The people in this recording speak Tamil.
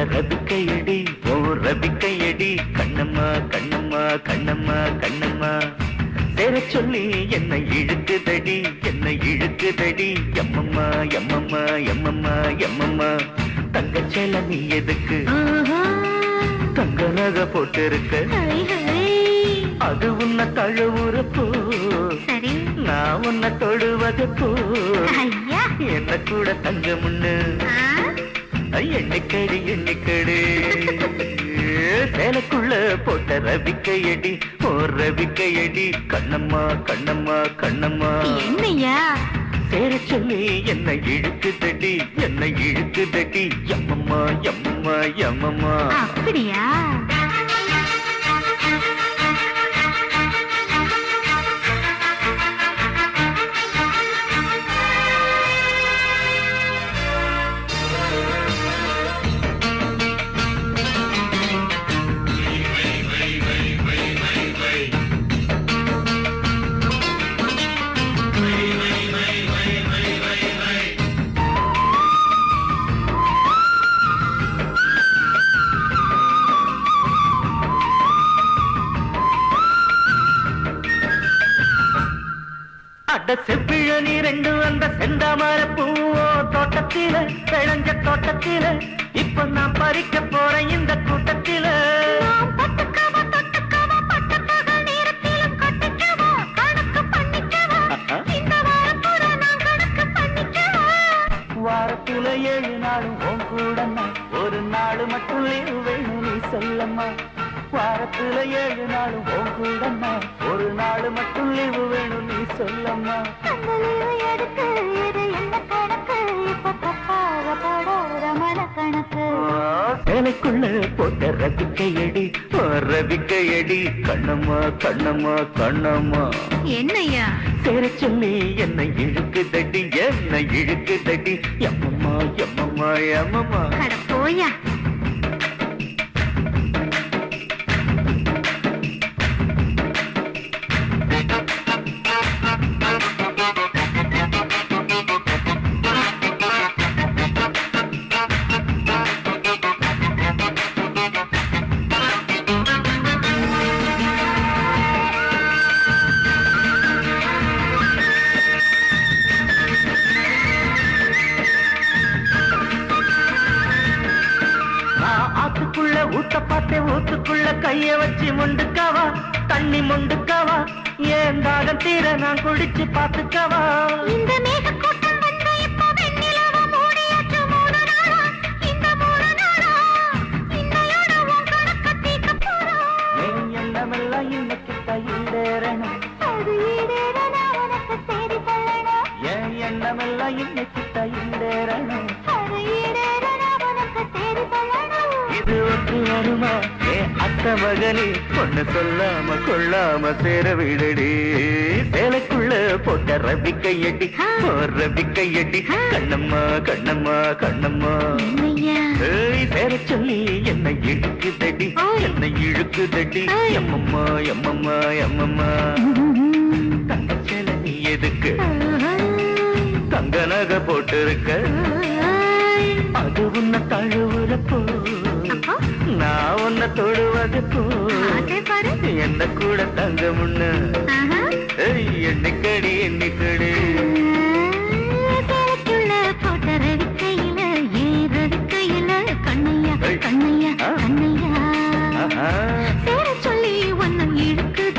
போட்ட ரபிக்கையடி ஓ ரபிக்கையடி கண்ணம்மா கண்ணம்மா கண்ணம்மா கண்ணம்மா. சேர சொல்லி என்ன இழுக்குதடி என்ன இழுக்குதடி. எம்மம்மா எம்மம்மா எம்மம்மா எம்மம்மா. தங்கச்சேல நீ எதுக்கு? தங்க நகை போட்டு இருக்க ஹை, ஹை. அது உன்னை தழுவுறப்போ நான் உன்னை போ. என்ன கூட தங்கமுன்னு ஆ, எண்ணிக்கடி எண்ணிக்கடி. சேலைக்குள்ள போட்ட ரவிக்கையடி ஓ ரவிக்கையடி. கண்ணம்மா கண்ணம்மா கண்ணம்மா. என்னய்யா சேர சொல்லி என்ன இழுக்கு தடி என்ன இழுக்கு தடி எம்மம்மா எம்மம்மா எம்மம்மா. அப்படியா? அட செவ்விழனி ரெண்டு அந்த செந்தாமர பூவோ தோட்டத்தில விளைஞ்ச தோட்டத்தில. இப்ப நான் பறிக்க போறேன் இந்த கூட்டத்தில. வாரத்துல ஏழு நாளும் கூட ஒரு நாள் மட்டும் வேணும் நீ சொல்லம்மா. வாரத்துல ஏழு நாளும் உன் கூட நான் ஒரு நாள் மட்டும் லீவு வேணும் நீ சொல்லம்மா. அந்த லீவு எடுத்து, இது என்ன கணக்கு? இப்ப தப்பாக போடாத மனக்கணக்கு. சேலைக்குள்ள போட்ட ரவிக்கையடி ரவிக்கையடி கண்ணம்மா கண்ணம்மா கண்ணம்மா. என்னய்யா? சேர சொல்லி என்னை இழுக்கு தட்டி என்னை இழுக்கு தட்டி எம்மம்மா எம்மம்மா எம்மம்மா அட போயா ஊத்த பார்த்தேன் ஊத்துக்குள்ள கைய வச்சு முண்டுக்காவா? தண்ணி முண்டுக்காவா? ஏன் தாகம் தீர நான் குடிச்சு பாத்துக்கவா இந்த மேகக்கூட்டம் வந்து இப்ப வெண்ணிலவ மூடியாச்சு மூணு நாளா. இந்த மூணு நாளா, இன்னையோட உன் கணக்க தீர்க்க போறோம். ஏன் எண்ணமெல்லாம் இன்னைக்கு கையிடேறணும் அது உனக்கு எண்ணமெல்லாம் இன்னைக்கு கையிடேறணும் வருமா ஏ அத்த மகனே பொண்ணு சொல்லாம கொள்ளாம சேர விடடி. சேலைக்குள்ள போட்ட ரபிக்கையடி ஓ ரபிக்கையடி கண்ணம்மா கண்ணம்மா கண்ணம்மா? ஏய் சேர சொல்லி என்னை இழுக்கு தடி என்னை இழுக்கு தடி எம்மம்மா எம்மம்மா எம்மம்மா. தங்க சேலை நீ எதுக்கு? தங்க நகை போட்டிருக்க. எனக்கும் என்ன கூட தங்க முன்ன. என்னக்கடி என்னக்கடி கண்ணையா கண்ணையா கண்ணையா. சேர சொல்லி ஒன்னும் இருக்கு.